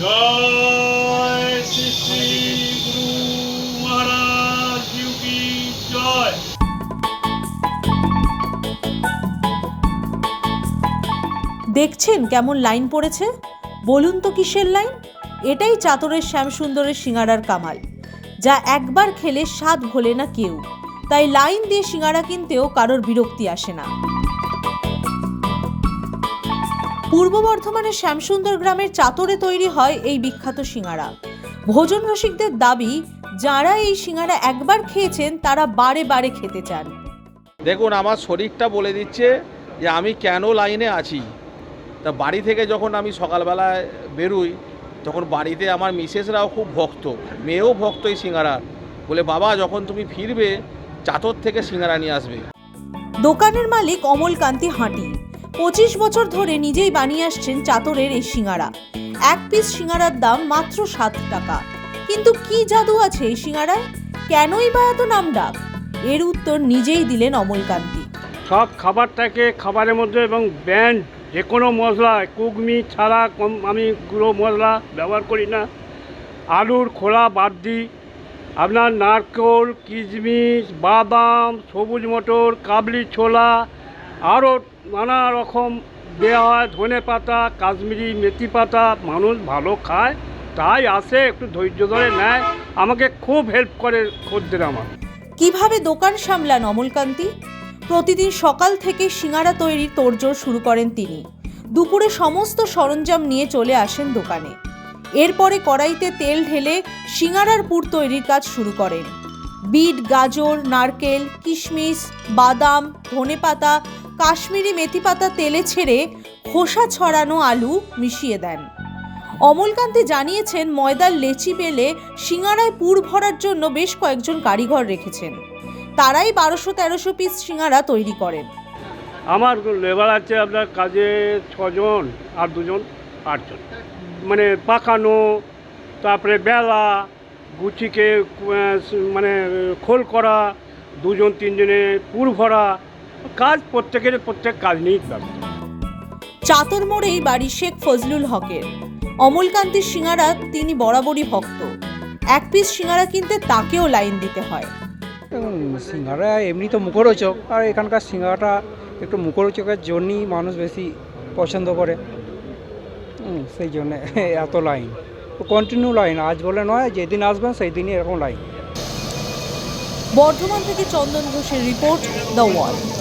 দেখছেন কেমন লাইন পড়েছে? বলুন তো কিসের লাইন? এটাই চাতরের শ্যামসুন্দরের সিঙ্গারার কামাল, যা একবার খেলে স্বাদ ভোলে না কেউ। তাই লাইন দিয়ে সিঙ্গারা কিনতেও কারোর বিরক্তি আসে না। পূর্ব বর্ধমানের শ্যামসুন্দর গ্রামের চাতরে তৈরি হয় এই বিখ্যাত সিঙ্গারা। ভোজন রসিকদের দাবি যারা এই সিঙ্গারা একবার খেয়েছেন তারা বারে বারে খেতে চান। দেখুন আমার শরীরটা বলে দিচ্ছে যে আমি কেন লাইনে আছি। তা বাড়ি থেকে যখন আমি সকালবেলায় বেরোই তখন বাড়িতে আমার মিসেসরাও খুব ভক্ত মেয়েও ভক্ত এই সিঙ্গারার বলে বাবা যখন তুমি ফিরবে চাতর থেকে সিঙ্গারা নিয়ে আসবে। দোকানের মালিক অমল কান্তি হাঁটি। পঁচিশ বছর ধরে নিজেই বানিয়ে আসছেন চাতরের এই সিঙ্গারা। এক পিস সিঙ্গারার দাম মাত্র সাত টাকা। কিন্তু কি জাদু আছে এই সিঙ্গারায়? কেনই বা এত নাম ডাক এর উত্তর নিজেই দিলেন অমল কান্তি। সব খাবারটাকে খাবারের মধ্যে এবং ব্যান্ড, যে কোনো মশলা কুগমি ছাড়া, কম, আমি গুঁড়ো মশলা ব্যবহার করি না। আলুর খোলা বাদ দিই আপনার নারকেল, কিশমিশ, বাদাম, সবুজ মটর, কাবলি ছোলা আরও নানা রকম দেওয়া হয় ধনে পাতা, কাশ্মীরি মেথি পাতা মানুষ ভালো খায়, তাই আসে, একটু ধৈর্য ধরে নেয়, আমাকে খুব হেল্প করে খদ্দের আমার। কীভাবে দোকান সামলান অমলকান্তি? প্রতিদিন সকাল থেকে সিঙ্গারা তৈরির তোড়জোড় শুরু করেন তিনি। দুপুরে সমস্ত সরঞ্জাম নিয়ে চলে আসেন দোকানে। এরপরে কড়াইতে তেল ঢেলে সিঙ্গারার পুর তৈরির কাজ শুরু করেন। বিট, গাজর, নারকেল, কিশমিশ, বাদাম ধনেপাতা কাশ্মীরি মেথি পাতা তেলে ছেড়ে খোসা ছড়ানো আলু মিশিয়ে দেন। অমলকান্তি জানিয়েছেন, ময়দার লেচি বেলে সিঙ্গারায় পুর ভরার জন্য বেশ কয়েকজন কারিগর রেখেছেন। তারাই বারোশো তেরোশো পিস সিঙ্গারা তৈরি করেন। আমার লেবার আছে আপনার কাজে ছজন আর দুজন আটজন। মানে পাকানো, তারপরে বেলা গুচিকে মানে খোল করা, দুজন তিনজনে পুর ভরা কাজ প্রত্যেকের প্রত্যেক কাজ। নিয়েই ব্যস্ত চাতর মোড়েই বাড়ি শেখ ফজলুল হকের। অমলকান্তির সিঙ্গারা তিনি বরাবরই ভক্ত। এক পিস সিঙ্গারা কিনতে তাকেও লাইন দিতে হয়। সিঙ্গারা এমনি তো মুখরোচক আর এখানকার সিঙ্গারাটা একটু মুখরোচকের জন্যই মানুষ বেশি পছন্দ করে। সেই জন্যে এত লাইন। কন্টিনিউ লাইন আজ বলে নয় যেদিন আসবেন সেই দিনই এরকম লাইন। বর্ধমান থেকে চন্দন ঘোষের রিপোর্ট দ্য ওয়াল